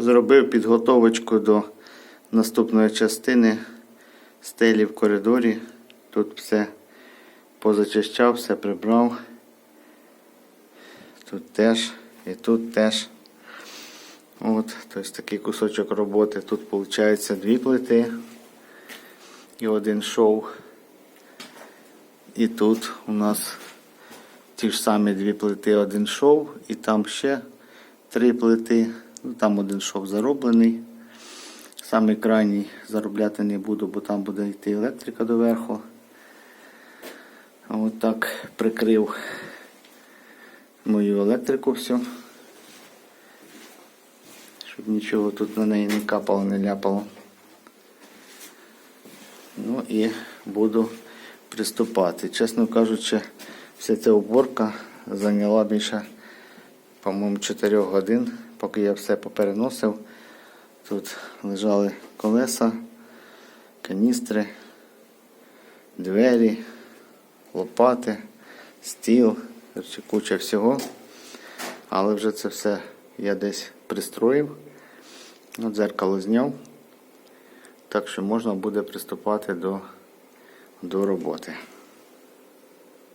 Зробив підготовочку до наступної частини стелі в коридорі. Тут все позачищав, все прибрав. Тут теж і тут теж. От, тобто такий кусочок роботи. Тут виходить дві плити і один шов. І тут у нас ті ж самі дві плити, один шов, і там ще три плити. Там один шов зароблений. Самий крайній заробляти не буду, бо там буде йти електрика доверху. От так прикрив мою електрику всю. Щоб нічого тут на неї не капало, не ляпало. Ну і буду приступати. Чесно кажучи, вся ця уборка зайняла більше, по-моєму, 4 годин, поки я все попереносив. Тут лежали колеса, каністри, двері, лопати, стіл, куча всього. Але вже це все я десь пристроїв. От дзеркало зняв. Так що можна буде приступати до, до роботи.